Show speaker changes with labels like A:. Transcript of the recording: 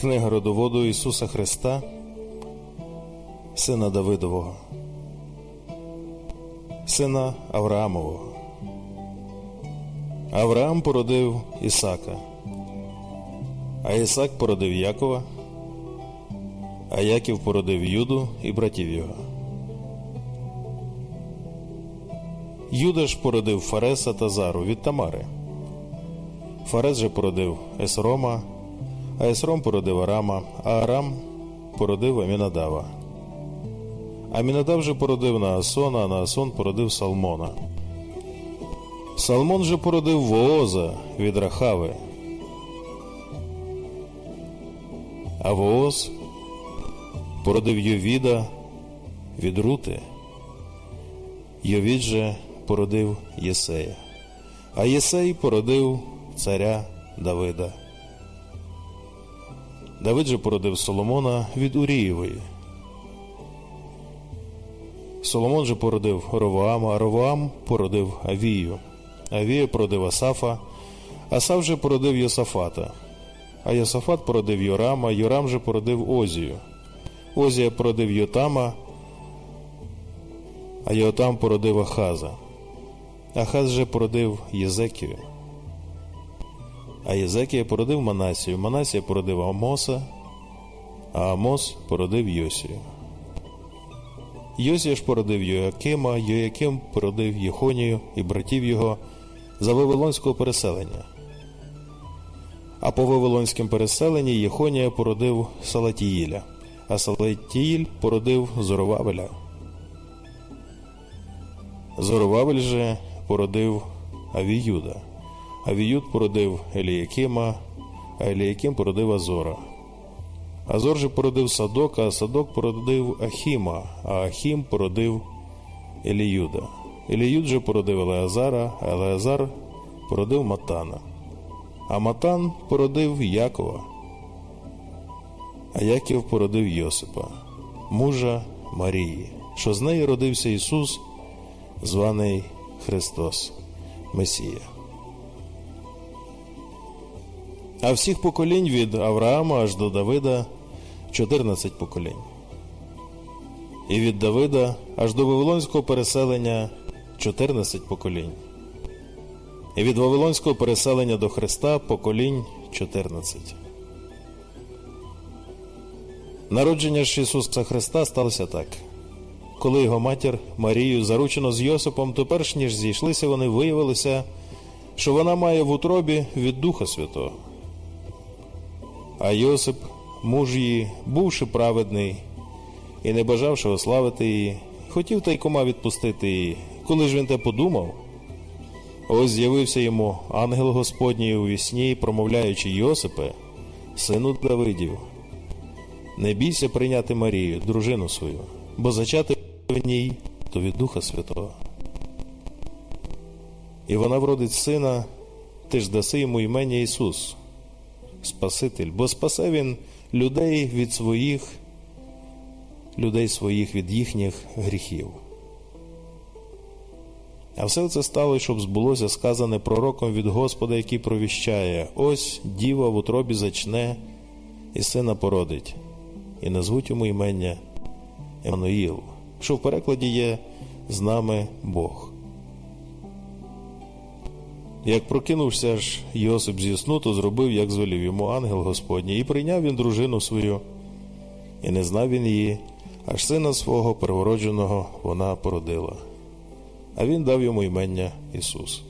A: Книга родоводу Ісуса Христа, сина Давидового, сина Авраамового. Авраам породив Ісака, а Ісак породив Якова, а Яків породив Юду і братів його. Юда ж породив Фареса та Зару від Тамари. Фарес же породив Есрома, а Есром породив Арама, а Арам породив Амінадава. Амінадав же породив Наасона, а Наасон породив Салмона. Салмон же породив Вооза від Рахави. А Вооз породив Йовіда від Рути. Йовід же породив Єсея, а Єсей породив царя Давида. Давид же породив Соломона від Урієвої. Соломон же породив Ровоама, а Ровоам породив Авію. Авія породив Асафа, Асав же породив Йосафата, а Йосафат породив Йорама, Йорам же породив Озію. Озія породив Йотама, а Йотам породив Ахаза. Ахаз же породив Єзекію. А Єзекія породив Манасію, Манасія породив Амоса, а Амос породив Йосію. Йосія ж породив Йоакима, Йоаким породив Єхонію і братів його за Вавилонського переселення. А по Вавилонському переселенні Єхонія породив Салатіїля, а Салатіїль породив Зоровавеля. Зоровавель же породив Авіюда. Авіюд породив Еліякима, а Еліяким породив Азора. Азор же породив Садока, а Садок породив Ахіма, а Ахім породив Еліюда. Еліюд же породив Елеазара, а Елеазар породив Матана. А Матан породив Якова, а Яків породив Йосипа, мужа Марії, що з неї родився Ісус, званий Христос, Месія. А всіх поколінь від Авраама аж до Давида 14 поколінь. І від Давида аж до Вавилонського переселення 14 поколінь. І від Вавилонського переселення до Христа поколінь 14. Народження ж Ісуса Христа сталося так. Коли його матір Марію заручено з Йосипом, то перш ніж зійшлися, вони виявилося, що вона має в утробі від Духа Святого. А Йосип, муж її, бувши праведний і не бажавши ославити її, хотів тайкома відпустити її. Коли ж він те подумав, ось з'явився йому ангел Господній у вісні, промовляючи Йосипе, сину Давидів, не бійся прийняти Марію, дружину свою, бо зачати в ній то від Духа Святого. І вона вродить сина, ти ж даси йому імення Ісус. Спаситель, бо спасе він людей від своїх, людей своїх від їхніх гріхів. А все це стало, щоб збулося сказане пророком від Господа, який провіщає: ось діва в утробі зачне і сина породить, і назвуть йому імення Еммануїл, що в перекладі є з нами Бог. Як прокинувся ж Йосип зі сну, то зробив, як звелів йому ангел Господній, і прийняв він дружину свою, і не знав він її, аж сина свого первородженого вона породила. А він дав йому імення Ісус.